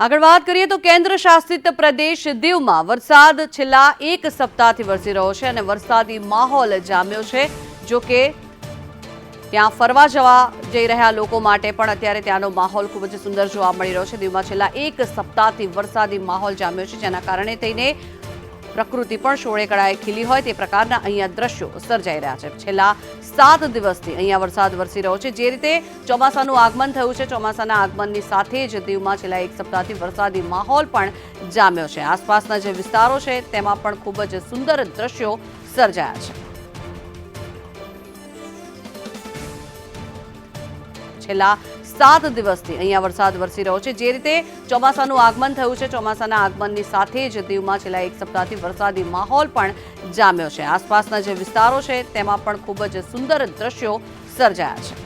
આગળ વાત કરીએ તો કેન્દ્ર શાસિત પ્રદેશ દીવમાં વરસાદ છેલ્લા એક સપ્તાહથી વરસી રહ્યો છે અને વરસાદી માહોલ જામ્યો છે. જો કે ત્યાં ફરવા જવા જઈ રહ્યા લોકો માટે પણ અત્યારે ત્યાંનો માહોલ ખૂબ જ સુંદર જોવા મળી રહ્યો છે. દીવમાં છેલ્લા એક સપ્તાહથી વરસાદી માહોલ જામ્યો છે, જેના કારણે થઈને પ્રકૃતિ પણ શોળે કળાએ ખીલી હોય તે પ્રકારના અહીંયા દ્રશ્યો સર્જાઈ રહ્યા છે. છેલ્લા સાત દિવસથી અહીંયા વરસાદ વરસી રહ્યો છે. જે રીતે ચોમાસાનું આગમન થયું છે, ચોમાસાના આગમનની સાથે જ દીવમાં છેલ્લા એક સપ્તાહથી વરસાદી માહોલ પણ જામ્યો છે. આસપાસના જે વિસ્તારો છે, તેમાં પણ ખૂબ જ સુંદર દ્રશ્યો સર્જાયા છે. છેલ્લા સાત દિવસથી અહીંયા વરસાદ વરસી રહ્યો છે. જે રીતે ચોમાસાનું આગમન થયું છે, ચોમાસાના આગમનની સાથે જ દીવમાં છેલ્લા એક સપ્તાહથી વરસાદી માહોલ પણ જામ્યો છે. આસપાસના જે વિસ્તારો છે, તેમાં પણ ખૂબ જ સુંદર દ્રશ્યો સર્જાયા છે.